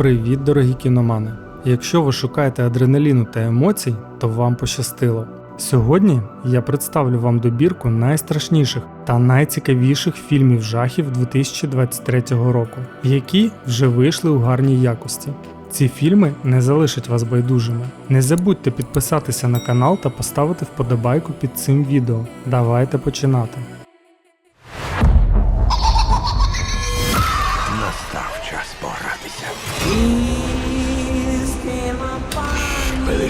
Привіт, дорогі кіномани! Якщо ви шукаєте адреналіну та емоцій, то вам пощастило. Сьогодні я представлю вам добірку найстрашніших та найцікавіших фільмів жахів 2023 року, які вже вийшли у гарній якості. Ці фільми не залишать вас байдужими. Не забудьте підписатися на канал та поставити вподобайку під цим відео. Давайте починати.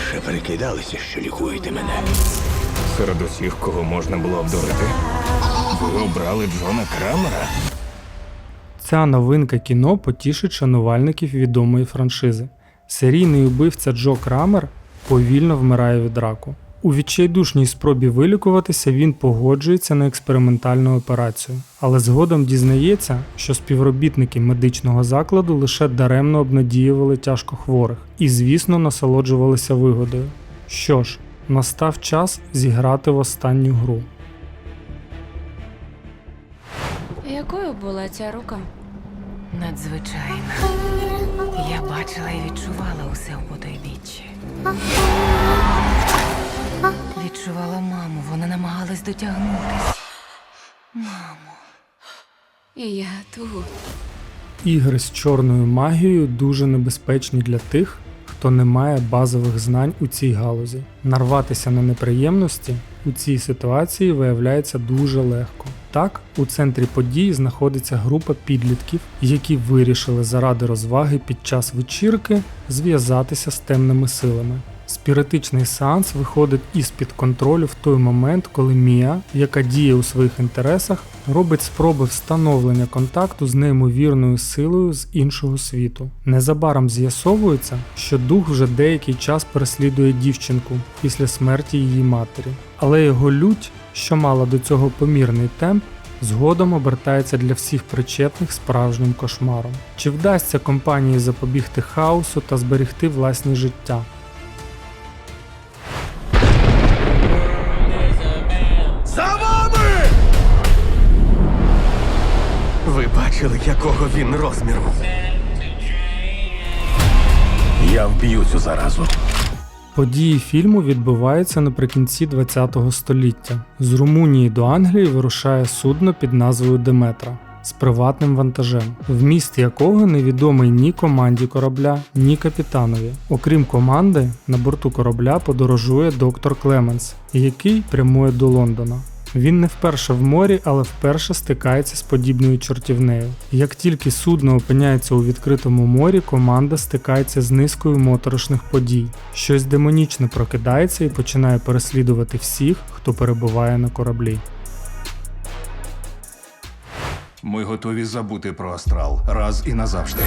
Лише перекидалися, що лікуєте мене. Серед усіх, кого можна було обдурити, ви обрали Джона Крамера? Ця новинка кіно потішить шанувальників відомої франшизи. Серійний убивця Джо Крамер повільно вмирає від раку. У відчайдушній спробі вилікуватися він погоджується на експериментальну операцію, але згодом дізнається, що співробітники медичного закладу лише даремно обнадіювали тяжкохворих і, звісно, насолоджувалися вигодою. Що ж, настав час зіграти в останню гру. Якою була ця рука? Надзвичайно. Я бачила і відчувала усе у потойбіччі. Відчувала маму, вона намагалась дотягнутись. Мамо. Я тут. Ігри з чорною магією дуже небезпечні для тих, хто не має базових знань у цій галузі. Нарватися на неприємності у цій ситуації виявляється дуже легко. Так, у центрі подій знаходиться група підлітків, які вирішили заради розваги під час вечірки зв'язатися з темними силами. Спіритичний сеанс виходить із-під контролю в той момент, коли Мія, яка діє у своїх інтересах, робить спроби встановлення контакту з неймовірною силою з іншого світу. Незабаром з'ясовується, що дух вже деякий час переслідує дівчинку після смерті її матері, але його лють, що мала до цього помірний темп, згодом обертається для всіх причетних справжнім кошмаром. Чи вдасться компанії запобігти хаосу та зберегти власні життя? Бачили, якого він розміру? Я вб'ю цю заразу. Події фільму відбуваються наприкінці ХХ століття. З Румунії до Англії вирушає судно під назвою Деметра з приватним вантажем, вміст якого невідомий ні команді корабля, ні капітанові. Окрім команди, на борту корабля подорожує доктор Клеменс, який прямує до Лондона. Він не вперше в морі, але вперше стикається з подібною чортівнею. Як тільки судно опиняється у відкритому морі, команда стикається з низкою моторошних подій. Щось демонічне прокидається і починає переслідувати всіх, хто перебуває на кораблі. Ми готові забути про астрал раз і назавжди.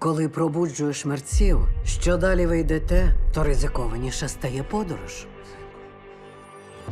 Коли пробуджуєш мерців, що далі ви йдете, то ризикованіше стає подорож.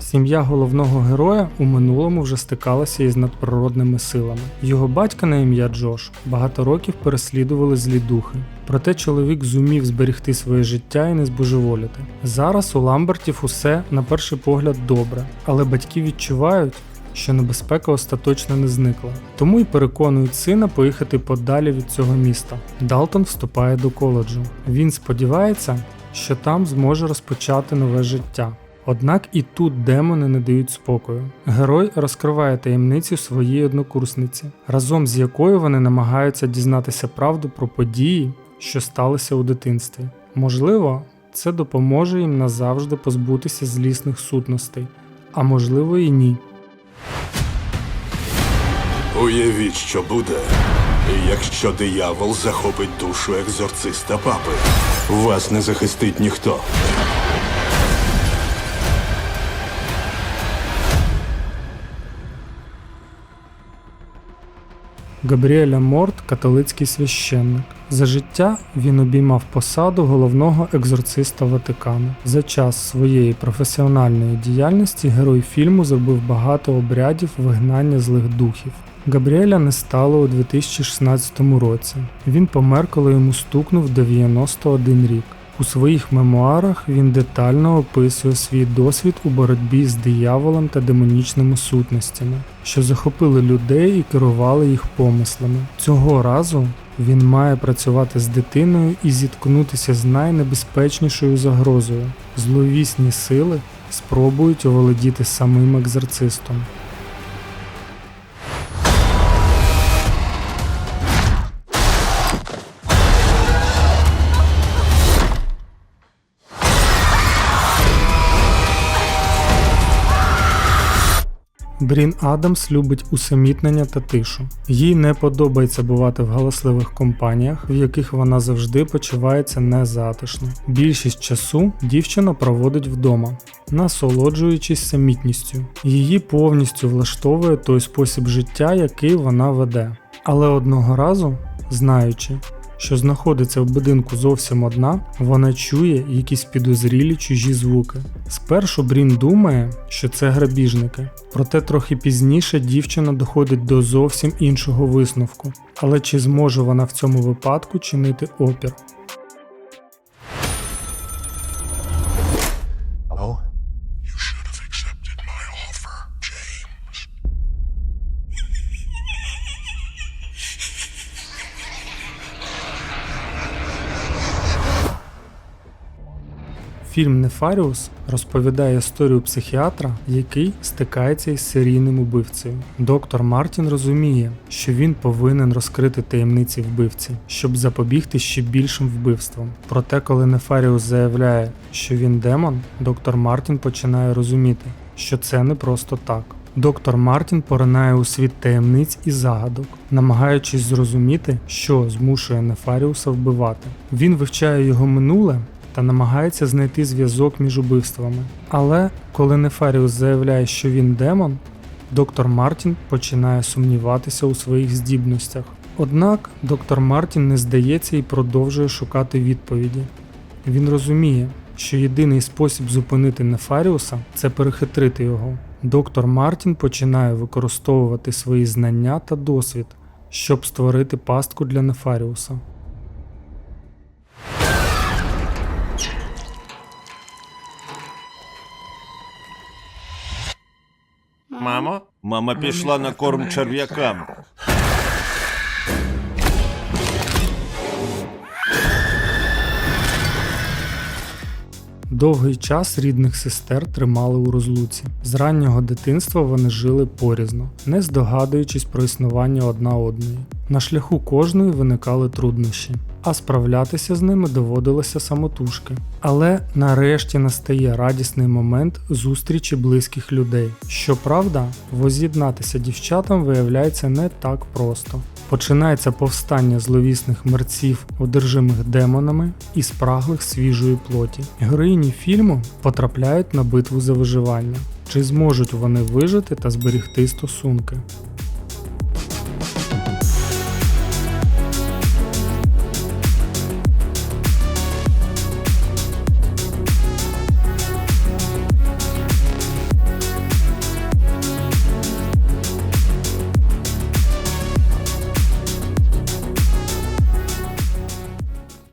Сім'я головного героя у минулому вже стикалася із надприродними силами. Його батька на ім'я Джош багато років переслідували злі духи. Проте чоловік зумів зберегти своє життя і не збожеволіти. Зараз у Ламбертів усе на перший погляд добре, але батьки відчувають, що небезпека остаточно не зникла, тому й переконують сина поїхати подалі від цього міста. Далтон вступає до коледжу. Він сподівається, що там зможе розпочати нове життя. Однак і тут демони не дають спокою. Герой розкриває таємницю своїй однокурсниці, разом з якою вони намагаються дізнатися правду про події, що сталися у дитинстві. Можливо, це допоможе їм назавжди позбутися злісних сутностей, а можливо і ні. Уявіть, що буде, якщо диявол захопить душу екзорциста папи. Вас не захистить ніхто. Габріеля Морт католицький священник. За життя він обіймав посаду головного екзорциста Ватикану. За час своєї професіональної діяльності герой фільму зробив багато обрядів вигнання злих духів. Габріеля не стало у 2016 році. Він помер, коли йому стукнув 91 рік. У своїх мемуарах він детально описує свій досвід у боротьбі з дияволом та демонічними сутностями, що захопили людей і керували їх помислами. Цього разу він має працювати з дитиною і зіткнутися з найнебезпечнішою загрозою. Зловісні сили спробують оволодіти самим екзорцистом. Брін Адамс любить усамітнення та тишу. Їй не подобається бувати в галасливих компаніях, в яких вона завжди почувається незатишно. Більшість часу дівчина проводить вдома, насолоджуючись самітністю. Її повністю влаштовує той спосіб життя, який вона веде. Але одного разу, знаючи, що знаходиться в будинку зовсім одна, вона чує якісь підозрілі чужі звуки. Спершу Брін думає, що це грабіжники, проте трохи пізніше дівчина доходить до зовсім іншого висновку. Але чи зможе вона в цьому випадку чинити опір? Фільм Нефаріус розповідає історію психіатра, який стикається із серійним убивцею. Доктор Мартін розуміє, що він повинен розкрити таємниці вбивці, щоб запобігти ще більшим вбивствам. Проте, коли Нефаріус заявляє, що він демон, доктор Мартін починає розуміти, що це не просто так. Доктор Мартін поринає у світ таємниць і загадок, намагаючись зрозуміти, що змушує Нефаріуса вбивати. Він вивчає його минуле та намагається знайти зв'язок між убивствами. Але коли Нефаріус заявляє, що він демон, доктор Мартін починає сумніватися у своїх здібностях. Однак доктор Мартін не здається і продовжує шукати відповіді. Він розуміє, що єдиний спосіб зупинити Нефаріуса це перехитрити його. Доктор Мартін починає використовувати свої знання та досвід, щоб створити пастку для Нефаріуса. Мамо? Мама пішла на корм черв'якам. Довгий час рідних сестер тримали у розлуці. З раннього дитинства вони жили порізно, не здогадуючись про існування одна одної. На шляху кожної виникали труднощі, а справлятися з ними доводилося самотужки. Але нарешті настає радісний момент зустрічі близьких людей. Щоправда, воз'єднатися дівчатам виявляється не так просто. Починається повстання зловісних мерців, одержимих демонами і спраглих свіжої плоті. Героїні фільму потрапляють на битву за виживання. Чи зможуть вони вижити та зберігти стосунки?